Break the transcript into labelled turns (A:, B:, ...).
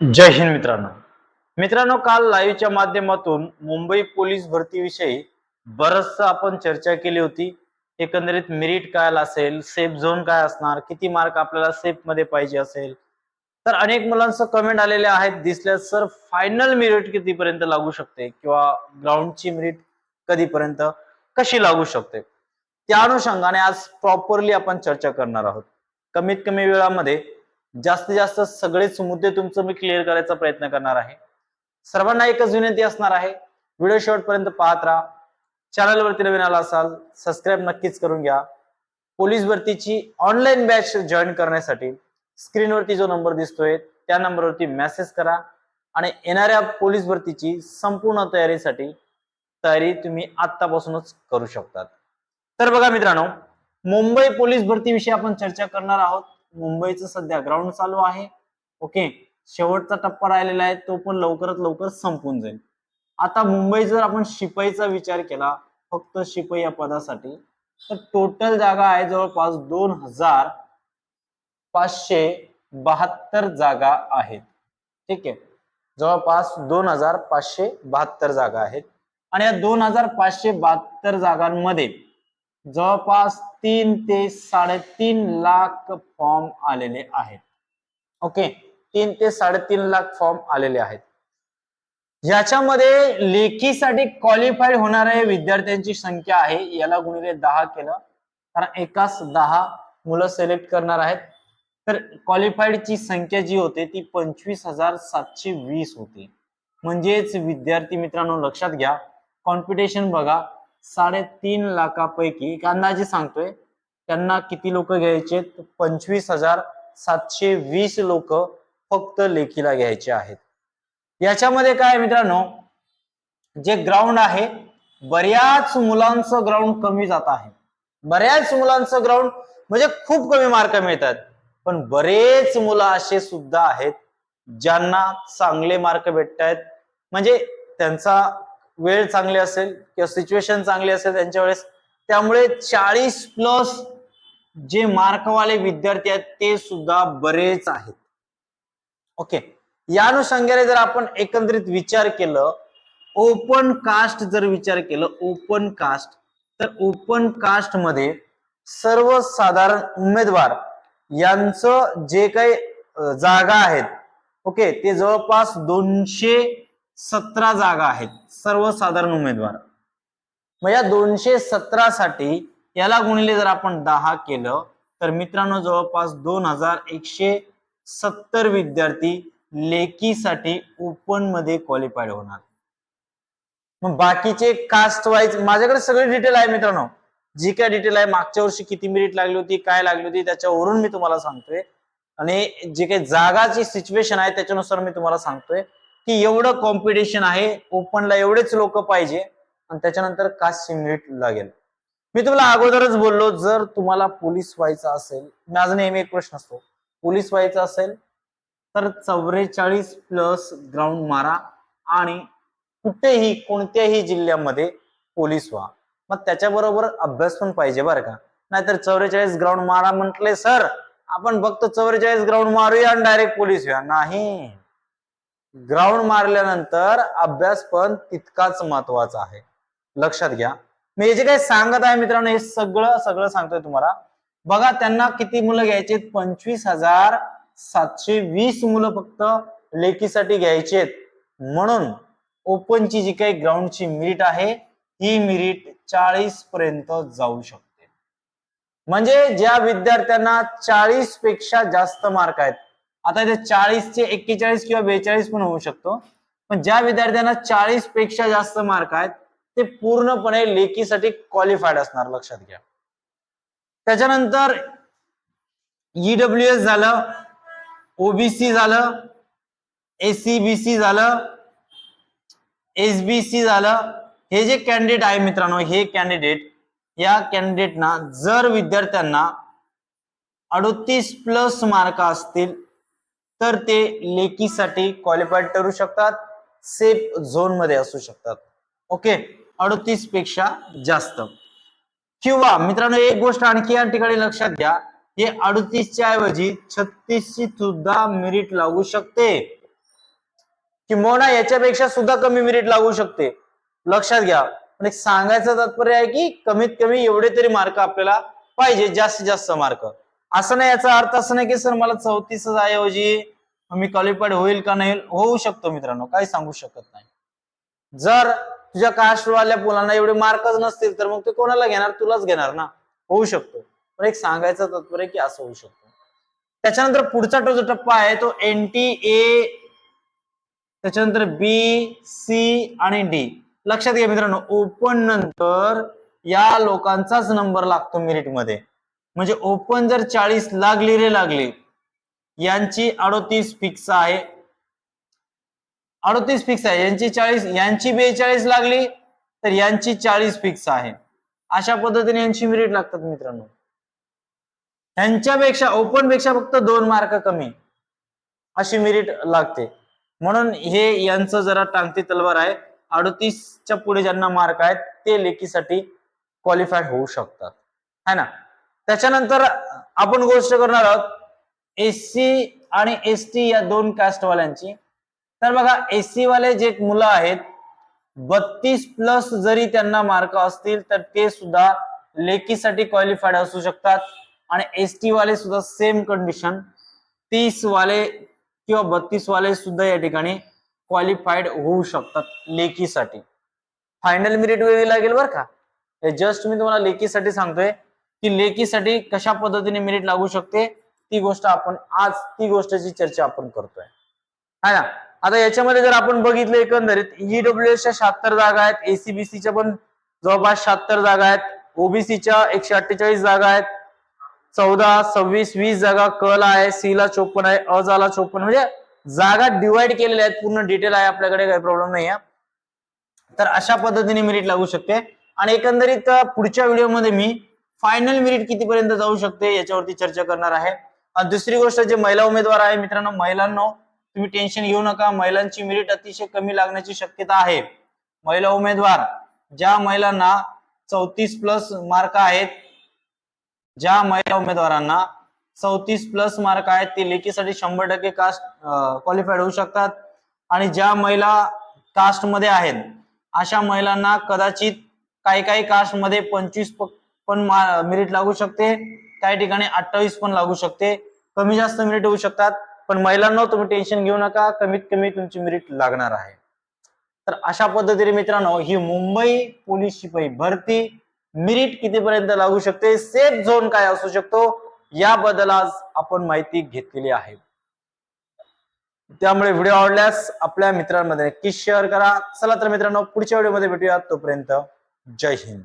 A: जय हिंद मित्रांनो. मित्रांनो काल लाईव्हच्या माध्यमातून मुंबई पोलीस भरतीविषयी बरचसं आपण चर्चा केली होती. एकंदरीत मेरिट काय असेल सेफ झोन काय असणार किती मार्क आपल्याला सेफमध्ये पाहिजे असेल. तर अनेक मुलांचं कमेंट आलेले आहेत दिसल्यास सर फायनल मेरिट कितीपर्यंत लागू शकते? किंवा ग्राउंडची मेरिट कधीपर्यंत? कशी लागू शकते? त्या अनुषंगाने आज प्रॉपरली आपण चर्चा करणार आहोत. कमीत कमी वेळामध्ये जास्तीत जास्त सगळेच मुद्दे तुमचं मी क्लिअर करायचा प्रयत्न करणार आहे. सर्वांना एकच विनंती असणार आहे. व्हिडिओ शेवटपर्यंत पाहत राहा. चॅनलवरती नवीन आला असाल सबस्क्राईब नक्कीच करून घ्या. पोलीस भरतीची ऑनलाईन बॅच जॉईन करण्यासाठी स्क्रीनवरती जो नंबर दिसतोय त्या नंबरवरती मेसेज करा. आणि येणाऱ्या पोलीस भरतीची संपूर्ण तयारीसाठी तयारी तुम्ही आतापासूनच करू शकतात. तर बघा मित्रांनो मुंबई पोलीस भरतीविषयी आपण चर्चा करणार आहोत. मुंबईचं सध्या ग्राउंड चालू आहे. ओके शेवटचा टप्पा राहिलेला आहे तो पण लवकरात लवकर संपून जाईल. आता मुंबई जर आपण शिपाईचा विचार केला फक्त शिपाई या पदासाठी तर टोटल जागा आहे जवळपास दोन हजार पाचशे बहात्तर जागा आहेत. ठीक? आहे जवळपास दोन हजार पाचशे बहात्तर जागा आहेत. आणि या दोन हजार पाचशे बहात्तर जागांमध्ये जवळपास तीन ते साडेतीन लाख फॉर्म आलेले आहेत. ओके? तीन ते साडेतीन लाख फॉर्म आलेले आहेत. याच्यामध्ये लेखीसाठी क्वालिफाईड होणाऱ्या विद्यार्थ्यांची संख्या आहे. याला गुणिले दहा केलं. कारण एकाच दहा मुलं सिलेक्ट करणार आहेत. तर क्वालिफाईडची संख्या जी होते ती पंचवीस हजार सातशे वीस होती. म्हणजेच विद्यार्थी मित्रांनो लक्षात घ्या. कॉम्पिटिशन बघा. साडेतीन लाखापैकी एक अंदाजे सांगतोय त्यांना किती लोक घ्यायचे पंचवीस हजार सातशे वीस लोक फक्त लेखीला घ्यायचे आहेत. याच्यामध्ये काय मित्रांनो? जे ग्राउंड आहे बऱ्याच मुलांचं ग्राउंड कमी जात आहे. बऱ्याच मुलांचं ग्राउंड म्हणजे खूप कमी मार्क मिळतात. पण बरेच मुलं असे सुद्धा आहेत ज्यांना चांगले मार्क भेटत आहेत म्हणजे त्यांचा वेळ चांगली असेल किंवा सिच्युएशन चांगली असेल त्यांच्या वेळेस त्यामुळे चाळीस प्लस जे मार्कवाले विद्यार्थी आहेत ते सुद्धा बरेच आहेत. ओके या अनुषंगाने जर आपण एकंदरीत विचार केलं ओपन कास्ट जर विचार केलं ओपन कास्ट तर ओपन कास्टमध्ये सर्वसाधारण उमेदवार यांचं जे काही जागा आहेत ओके ते जवळपास दोनशे सतरा जागा आहेत सर्वसाधारण उमेदवार. मग या दोनशे सतरा साठी याला गुणिले जर आपण दहा केलं तर मित्रांनो जवळपास दोन हजार एकशे सत्तर विद्यार्थी लेखीसाठी ओपनमध्ये क्वालिफाईड होणार. मग बाकीचे कास्ट वाईज माझ्याकडे सगळे डिटेल आहे मित्रांनो. जी काय डिटेल आहे मागच्या वर्षी किती मिनिट लागली होती काय लागली होती त्याच्यावरून मी तुम्हाला सांगतोय. आणि जे काही जागाची सिच्युएशन आहे त्याच्यानुसार मी तुम्हाला सांगतोय. की एवढं कॉम्पिटिशन आहे ओपनला एवढेच लोक पाहिजे. आणि त्याच्यानंतर का सिमिट लागेल मी तुम्हाला अगोदरच बोललो जर तुम्हाला पोलीस व्हायचं असेल माझा नेहमी एक प्रश्न असतो. पोलीस व्हायचं असेल तर चौवेचाळीस प्लस ग्राउंड मारा आणि कुठेही कोणत्याही जिल्ह्यामध्ये पोलीस व्हा. मग त्याच्याबरोबर अभ्यास पण पाहिजे बरं का. नाहीतर चौवेचाळीस ग्राउंड मारा म्हटले सर आपण फक्त चौवेचाळीस ग्राउंड मारूया आणि डायरेक्ट पोलीस व्हा नाही. ग्राउंड मारल्यानंतर अभ्यास पण तितकाच महत्त्वाचा आहे. लक्षात घ्या. मी हे जे काही सांगत आहे मित्रांनो हे सगळं सगळं सांगतोय तुम्हाला. बघा त्यांना किती मुलं घ्यायचे पंचवीस हजार सातशे वीस मुलं फक्त लेखीसाठी घ्यायचेत म्हणून ओपनची जी काही ग्राउंडची मिरिट आहे ही मिरिट चाळीस पर्यंत जाऊ शकते. म्हणजे ज्या विद्यार्थ्यांना चाळीसपेक्षा जास्त मार्क आहेत आता इथे चाळीसचे एक्केचाळीस किंवा बेचाळीस पण होऊ शकतो. पण ज्या विद्यार्थ्यांना चाळीसपेक्षा जास्त मार्क आहेत ते पूर्णपणे लेखीसाठी क्वालिफाईड असणार लक्षात घ्या. त्याच्यानंतर ईडब्ल्यू एस झालं ओबीसी झालं एसीबीसी झालं एसबीसी झालं. हे जे कॅन्डिडेट आहे मित्रांनो हे कॅन्डिडेट या कॅन्डिडेटना जर विद्यार्थ्यांना अडतीस प्लस मार्क असतील तर ते लेकीसाठी क्वालिफाईड ठरू शकतात सेफ झोनमध्ये असू शकतात. ओके अडतीसपेक्षा जास्त. किंवा मित्रांनो एक गोष्ट आणखी या ठिकाणी लक्षात घ्या. हे अडतीसच्या ऐवजी छत्तीसची सुद्धा मेरिट लागू शकते. किंबहुना याच्यापेक्षा सुद्धा कमी मेरिट लागू शकते. लक्षात घ्या. पण एक सांगायचं तात्पर्य आहे की कमीत कमी एवढे तरी मार्क आपल्याला पाहिजे जास्तीत जास्त मार्क असं नाही याचा अर्थ असं नाही की सर मला चौतीस ऐवजी मी क्वालिफाईड होईल का नाही होऊ शकतो मित्रांनो काही सांगू शकत नाही. जर तुझ्या कास्टवाल्या मुलांना एवढे मार्कच नसतील तर मग ते कोणाला घेणार? तुलाच घेणार ना. होऊ शकतो. पण एक सांगायचं तात्पर्य की असं होऊ शकतो. त्याच्यानंतर पुढचा तो जो टप्पा आहे तो एन टी ए त्याच्यानंतर बी सी आणि डी लक्षात घ्या मित्रांनो ओपन नंतर या लोकांचाच नंबर लागतो मेरिटमध्ये म्हणजे ओपन जर चाळीस लागली रे लागली यांची अडोतीस फिक्स आहे. अडोतीस फिक्स आहे. यांची चाळीस यांची बेचाळीस लागली तर यांची चाळीस फिक्स आहे. अशा पद्धतीने यांची मेरिट लागतात मित्रांनो. यांच्यापेक्षा ओपनपेक्षा फक्त दोन मार्क कमी अशी मिरिट लागते. म्हणून हे यांचं जरा टांगती तलवार आहे. अडतीसच्या पुढे ज्यांना मार्क आहेत ते लेखीसाठी क्वालिफाईड होऊ शकतात. है ना? त्याच्यानंतर आपण गोष्ट करणार आहोत एससी आणि एस टी या दोन कास्टवाल्यांची तर बघा एस सी वाले जे मुलं आहेत बत्तीस प्लस जरी त्यांना मार्क असतील तर ते सुद्धा लेकीसाठी क्वालिफाईड असू शकतात. आणि एस टी वाले सुद्धा सेम कंडिशन तीस वाले किंवा बत्तीस वाले सुद्धा या ठिकाणी क्वालिफाईड होऊ शकतात लेकीसाठी. फायनल मिरिट वेगळी लागेल बरं का? हे जस्ट मी तुम्हाला लेकीसाठी सांगतोय. की लेखीसाठी कशा पद्धतीने मेरिट लागू शकते ती गोष्ट आपण आज ती गोष्टची चर्चा आपण करतोय. है ना? आता याच्यामध्ये जर आपण बघितलं एकंदरीत ईडब्ल्यू च्या शहात्तर जागा आहेत एसीबीसीच्या पण जवळपास शहात्तर जागा आहेत ओबीसीच्या एकशे अठ्ठेचाळीस जागा आहेत चौदा सव्वीस वीस जागा कला आहे सी ला चोपन्न आहे अ ला चोपन्न. म्हणजे जागा डिवाइड केलेल्या आहेत पूर्ण डिटेल आहे आपल्याकडे काही प्रॉब्लेम नाही आहे तर अशा पद्धतीने मेरिट लागू शकते. आणि एकंदरीत पुढच्या व्हिडिओमध्ये मी फायनल मेरिट कितीपर्यंत जाऊ शकते याच्यावरती चर्चा करणार आहे. आणि दुसरी गोष्ट जे महिला उमेदवार आहे मित्रांनो महिलांना तुम्ही टेन्शन घेऊ नका. महिलांची मेरिट अतिशय कमी लागण्याची शक्यता आहे. महिला उमेदवार ज्या महिलांना चौतीस प्लस मार्क आहेत ज्या महिला उमेदवारांना चौतीस प्लस मार्क आहेत ते लेखीसाठी शंभर टक्के कास्ट क्वालिफाईड होऊ शकतात. आणि ज्या महिला कास्टमध्ये आहेत अशा महिलांना कदाचित काही काही कास्टमध्ये पंचवीस पण मिरिट लागू शकते. काही ठिकाणी अठ्ठावीस पण लागू शकते. कमी जास्त मिरिट होऊ शकतात. पण महिलांना तुम्ही टेन्शन घेऊ नका. कमीत कमी तुमची मिरिट लागणार आहे. तर अशा पद्धतीने मित्रांनो ही मुंबई पोलीस शिपाई भरती. मिरिट कितीपर्यंत लागू शकते? सेफ झोन काय असू शकतो? याबद्दल आज आपण माहिती घेतलेली आहे. त्यामुळे व्हिडिओ आवडल्यास आपल्या मित्रांमध्ये नक्कीच शेअर करा. चला तर मित्रांनो पुढच्या व्हिडिओमध्ये भेटूया. तोपर्यंत जय हिंद.